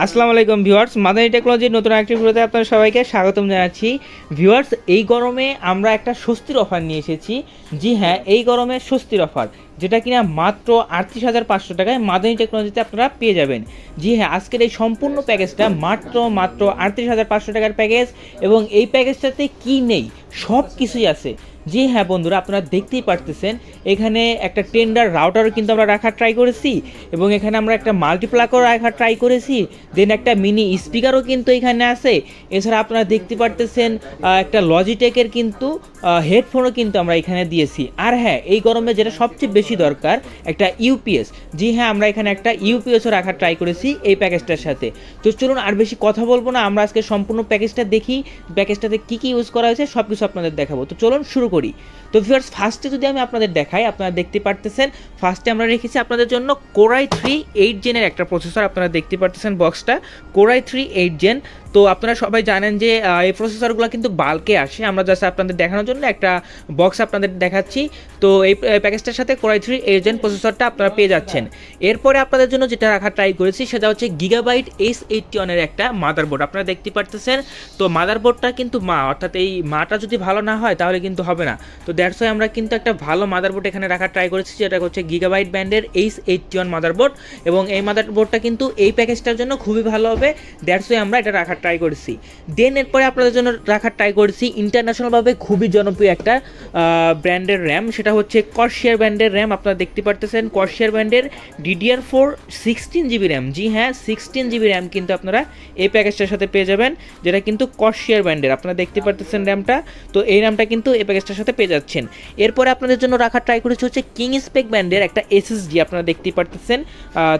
আসসালামু আলাইকুম ভিউয়ার্স, মাদানী টেকনোলজির নতুন একটি ভিডিওতে আপনাদের সবাইকে স্বাগতম জানাচ্ছি। ভিউয়ার্স, এই গরমে আমরা একটা স্বস্তির অফার নিয়ে এসেছি। জি হ্যাঁ এই গরমে স্বস্তির অফার, যেটা কিনা মাত্র আটত্রিশ হাজার পাঁচশো টাকায় মাদানী টেকনোলজিতে আপনারা পেয়ে যাবেন। জি হ্যাঁ আজকের এই সম্পূর্ণ প্যাকেজটা মাত্র মাত্র আটত্রিশ হাজার পাঁচশো টাকার প্যাকেজ এবং এই প্যাকেজটাতে কি নেই সব কিছুই আছে। জি হ্যাঁ বন্ধুরা, আপনারা দেখতেই পারতেছেন, এখানে একটা টেন্ডার রাউটারও কিন্তু আমরা রাখার ট্রাই করেছি এবং এখানে আমরা একটা মাল্টিপ্লাকও রাখার ট্রাই করেছি দেন একটা মিনি স্পিকারও কিন্তু এখানে আছে। এছাড়া আপনারা দেখতে পারতেছেন একটা লজিটেকের কিন্তু হেডফোনও কিন্তু আমরা এখানে দিয়েছি। আর হ্যাঁ এই গরমে যেটা সবচেয়ে বেশি দরকার, একটা ইউপিএস জি হ্যাঁ আমরা এখানে একটা ইউপিএসও রাখার ট্রাই করেছি এই প্যাকেজটার সাথে। তো চলুন আর বেশি কথা বলব না, আমরা আজকে সম্পূর্ণ প্যাকেজটা দেখি প্যাকেজটাতে কী কী ইউজ করা হয়েছে সব কিছু আপনাদের দেখাবো। তো চলুন শুরু করি। তো ভিউয়ার্স ফার্স্টে যদি আমি আপনাদের দেখাই, আপনারা দেখতে পারতেছেন ফার্স্টে আমরা রেখেছি আপনাদের জন্য কোরাই থ্রি এইট জেনের একটা প্রসেসর আপনারা দেখতে পারতেছেন বক্সটা কোরাই থ্রি এইট জেন তো আপনারা সবাই জানেন যে এই প্রসেসরগুলো কিন্তু বাল্কে আসে। আমরা জাস্ট আপনাদের দেখানোর জন্য একটা বক্স আপনাদের দেখাচ্ছি। তো এই প্যাকেজটার সাথে কোরাই থ্রি এজেন্ট প্রসেসরটা আপনারা পেয়ে যাচ্ছেন। এরপরে আপনাদের জন্য যেটা রাখার ট্রাই করেছি, সেটা হচ্ছে গিগাবাইট এস এইটটি ওয়ানের একটা মাদারবোর্ড আপনারা দেখতে পারতেছেন, তো মাদারবোর্ডটা কিন্তু মা, অর্থাৎ এই মাটা যদি ভালো না হয়, তাহলে কিন্তু হবে না। তো দ্যাটস ওয়াই আমরা কিন্তু একটা ভালো মাদারবোর্ড এখানে রাখার ট্রাই করেছি, যেটা হচ্ছে গিগাবাইট ব্যান্ডের এইচ এইটটি ওয়ান মাদারবোর্ড এবং এই মাদারবোর্ডটা কিন্তু এই প্যাকেজটার জন্য খুবই ভালো হবে। দ্যাটস ওয়াই আমরা এটা রাখার ট্রাই করেছি। দেন এরপরে আপনাদের জন্য রাখার ট্রাই করেছি ইন্টারন্যাশনালভাবে খুবই জনপ্রিয় একটা ব্র্যান্ডের র্যাম সেটা হচ্ছে কর্শিয়ার ব্র্যান্ডের র্যাম আপনারা দেখতে পারতেছেন কর্শিয়ার ব্র্যান্ডের DDR four sixteen GB RAM জি হ্যাঁ সিক্সটিন জিবি র্যাম কিন্তু আপনারা এই প্যাকেজটার সাথে পেয়ে যাবেন, যেটা কিন্তু কর্শিয়ার ব্র্যান্ডের আপনারা দেখতে পারতেছেন র্যামটা তো এই র্যামটা কিন্তু এই প্যাকেজটার সাথে পেয়ে যাচ্ছেন এরপরে আপনাদের জন্য রাখার ট্রাই করেছি হচ্ছে কিং স্পেক ব্র্যান্ডের একটা এসএসডি আপনারা দেখতে পারতেছেন।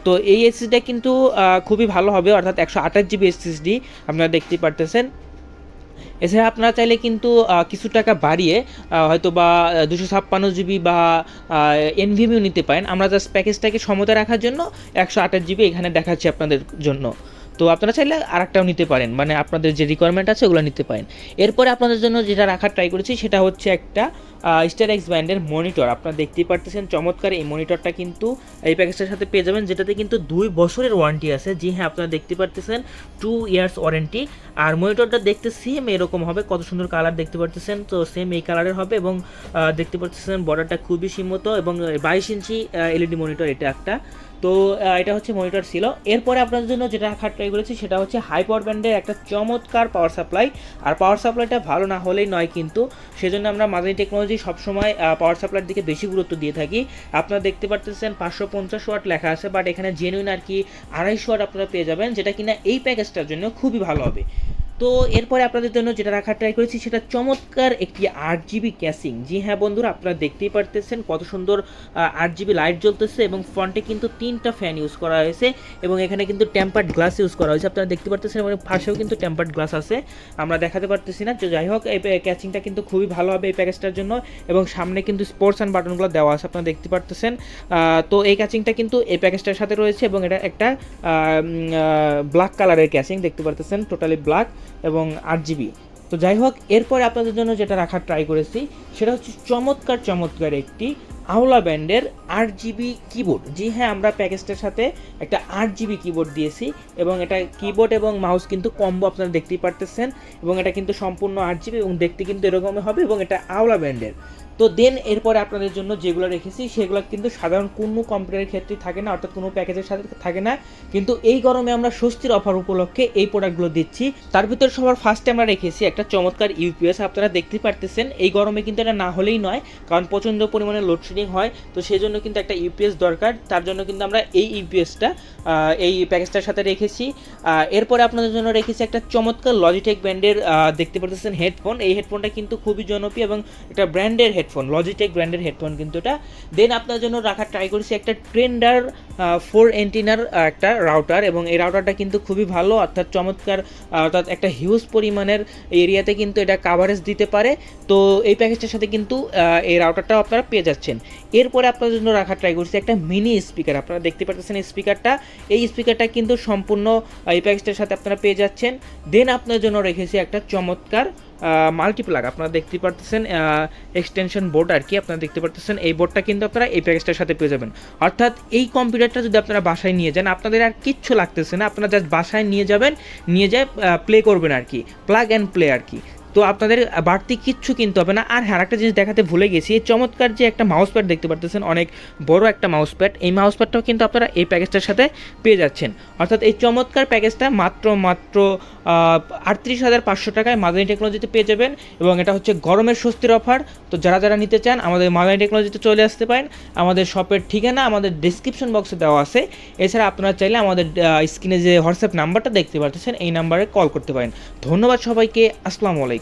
তো এই এসএসডিটা কিন্তু খুবই ভালো হবে, অর্থাৎ একশো আঠাশ জিবি এসএসডি আপনারা দেখতে পারতেছেন। এছাড়া আপনারা চাইলে কিন্তু কিছু টাকা বাড়িয়ে হয়তো বা দুশো ছাপ্পান্ন জিবি বা এনভিএমিও নিতে পারেন। আমরা জাস্ট প্যাকেজটাকে সমতা রাখার জন্য একশো আঠাশ জিবি এখানে দেখাচ্ছি আপনাদের জন্য। তো আপনারা চাইলে আরেকটাও নিতে পারেন। মানে আপনাদের যে রিকোয়ারমেন্ট আছে ওগুলো নিতে পারেন। এরপরে আপনাদের জন্য যেটা রাখার ট্রাই করেছি সেটা হচ্ছে একটা স্টার এক্স ব্যান্ডের মনিটর আপনারা দেখতেই পারতেছেন চমৎকার এই মনিটরটা কিন্তু এই প্যাকেজটার সাথে পেয়ে যাবেন, যেটাতে কিন্তু দুই বছরের ওয়ারেন্টি আছে। জি হ্যাঁ আপনারা দেখতে পারতেছেন টু ইয়ার্স ওয়ারেন্টি আর মনিটরটা দেখতে সেম এরকম হবে, কত সুন্দর কালার দেখতে পারতেছেন। তো সেম এই কালারের হবে এবং দেখতে পারতেছেন বর্ডারটা খুবই সীমিত এবং বাইশ ইঞ্চি এলইডি মনিটর এটা একটা। তো এটা হচ্ছে মনিটর ছিল। এরপরে আপনাদের জন্য যেটা রাখার ট্রাই করেছি সেটা হচ্ছে হাই পাওয়ার ব্যান্ডের একটা চমৎকার পাওয়ার সাপ্লাই আর পাওয়ার সাপ্লাইটা ভালো না হলেই নয় কিন্তু, সেজন্য আমরা মাদানী টেকনোলজি সবসময় পাওয়ার সাপ্লাইয়ের দিকে বেশি গুরুত্ব দিয়ে থাকি। আপনারা দেখতে পারতেছেন পাঁচশো পঞ্চাশ ওয়াট লেখা আছে বাট এখানে জেনুইন আর কি আড়াইশো ওয়াট আপনারা পেয়ে যাবেন, যেটা কিনা এই প্যাকেজটার জন্য খুবই ভালো হবে। তো এরপরে আপনাদের জন্য যেটা রাখার ট্রাই করেছি সেটা চমৎকার একটি আট জিবি ক্যাসিং জি হ্যাঁ বন্ধুরা, আপনারা দেখতেই পারতেছেন কত সুন্দর আট জিবি লাইট জ্বলতেছে এবং ফ্রন্টে কিন্তু তিনটা ফ্যান ইউজ করা হয়েছে এবং এখানে কিন্তু টেম্পার্ড গ্লাস ইউজ করা হয়েছে। আপনারা দেখতে পারতেছেন এবং পাশেও কিন্তু টেম্পার্ড গ্লাস আছে, আমরা দেখাতে পারতেছি না। যাই হোক, এই ক্যাচিংটা কিন্তু খুবই ভালো হবে এই প্যাকেজটার জন্য এবং সামনে কিন্তু স্পোর্টস অ্যান্ড বাটনগুলো দেওয়া আছে, আপনারা দেখতে পারতেছেন। তো এই ক্যাচিংটা কিন্তু এই প্যাকেজটার সাথে রয়েছে এবং এটা একটা ব্ল্যাক কালারের ক্যাচিং দেখতে পারতেছেন টোটালি ব্ল্যাক এবং আট জিবি তো যাই হোক এরপরে আপনাদের জন্য যেটা রাখার ট্রাই করেছি, সেটা হচ্ছে চমৎকার চমৎকার একটি আওলা ব্যান্ডের আট জিবি কিবোর্ড জি হ্যাঁ আমরা প্যাকেজটার সাথে একটা আট জিবি কিবোর্ড দিয়েছি এবং এটা কিবোর্ড এবং মাউস কিন্তু কম্বো আপনারা দেখতেই পারতেছেন এবং এটা কিন্তু সম্পূর্ণ আট জিবি এবং দেখতে কিন্তু এরকমই হবে এবং এটা আওলা ব্যান্ডের। তো দেন এরপরে আপনাদের জন্য যেগুলো রেখেছি, সেগুলো কিন্তু সাধারণ কোনো কম্পিউটারের ক্ষেত্রে থাকে না, অর্থাৎ কোনো প্যাকেজের সাথে থাকে না। কিন্তু এই গরমে আমরা স্বস্তির অফার উপলক্ষে এই প্রোডাক্টগুলো দিচ্ছি। তার ভিতর সবার ফার্স্টে আমরা রেখেছি একটা চমৎকার ইউপিএস আপনারা দেখতে পারতেছেন। এই গরমে কিন্তু এটা না হলেই নয়, কারণ প্রচণ্ড পরিমাণে লোডশেডিং হয়। তো সেই জন্য কিন্তু একটা ইউপিএস দরকার। তার জন্য কিন্তু আমরা এই ইউপিএসটা এই প্যাকেজটার সাথে রেখেছি। এরপরে আপনাদের জন্য রেখেছি একটা চমৎকার লজিটেক ব্র্যান্ডের দেখতে পারতেছেন হেডফোন এই হেডফোনটা কিন্তু খুবই জনপ্রিয় এবং এটা ব্র্যান্ডের হেডফোন লজিটেক ব্র্যান্ডের হেডফোন কিন্তু এটা। দেন আপনার জন্য রাখার ট্রাই করেছি একটা ট্রেন্ডার ফোর এন্টিনার একটা রাউটার এবং এই রাউটারটা কিন্তু খুবই ভালো, অর্থাৎ চমৎকার অর্থাৎ একটা হিউজ পরিমাণের এরিয়াতে কিন্তু এটা কাভারেজ দিতে পারে। তো এই প্যাকেজটার সাথে কিন্তু এই রাউটারটাও আপনারা পেয়ে যাচ্ছেন। এরপরে আপনার জন্য রাখার ট্রাই করছি একটা মিনি স্পিকার আপনারা দেখতে পাচ্ছেন স্পিকারটা এই স্পিকারটা কিন্তু সম্পূর্ণ এই প্যাকেজটার সাথে আপনারা পেয়ে যাচ্ছেন। দেন আপনার জন্য রেখেছি একটা চমৎকার মাল্টিপ্লাগ আপনারা দেখতে পারতেছেন এক্সটেনশন বোর্ড আর কি, আপনারা দেখতে পারতেছেন, এই বোর্ডটা কিন্তু আপনারা এই প্যাকেজটার সাথে পেয়ে যাবেন। অর্থাৎ এই কম্পিউটারটা যদি আপনারা বাসায় নিয়ে যান, আপনাদের আর কিচ্ছু লাগতেছে না, আপনারা জাস্ট বাসায় নিয়ে যাবেন, নিয়ে যায় প্লে করবেন আর কি প্লাগ অ্যান্ড প্লে আর কি। তো আপনাদের বাড়তি কিচ্ছু কিনতে হবে না। আর হ্যাঁ একটা জিনিস দেখাতে ভুলে গেছি, এই চমৎকার যে একটা মাউস প্যাড দেখতে পারতেছেন, অনেক বড় একটা মাউস প্যাড এই মাউস প্যাডটাও কিন্তু আপনারা এই প্যাকেজটার সাথে পেয়ে যাচ্ছেন। অর্থাৎ এই চমৎকার প্যাকেজটা মাত্র মাত্র আটত্রিশ হাজার পাঁচশো টাকায় মাদানি টেকনোলজিতে পেয়ে যাবেন এবং এটা হচ্ছে গরমের স্বস্তির অফার তো যারা যারা নিতে চান, আমাদের মাদানি টেকনোলজিতে চলে আসতে পারেন। আমাদের শপের ঠিকানা আমাদের ডিসক্রিপশন বক্সে দেওয়া আছে। এছাড়া আপনারা চাইলে আমাদের স্ক্রিনে যে হোয়াটসঅ্যাপ নাম্বারটা দেখতে পাচ্ছেন এই নাম্বারে কল করতে পারেন। ধন্যবাদ সবাইকে, আসসালামু আলাইকুম।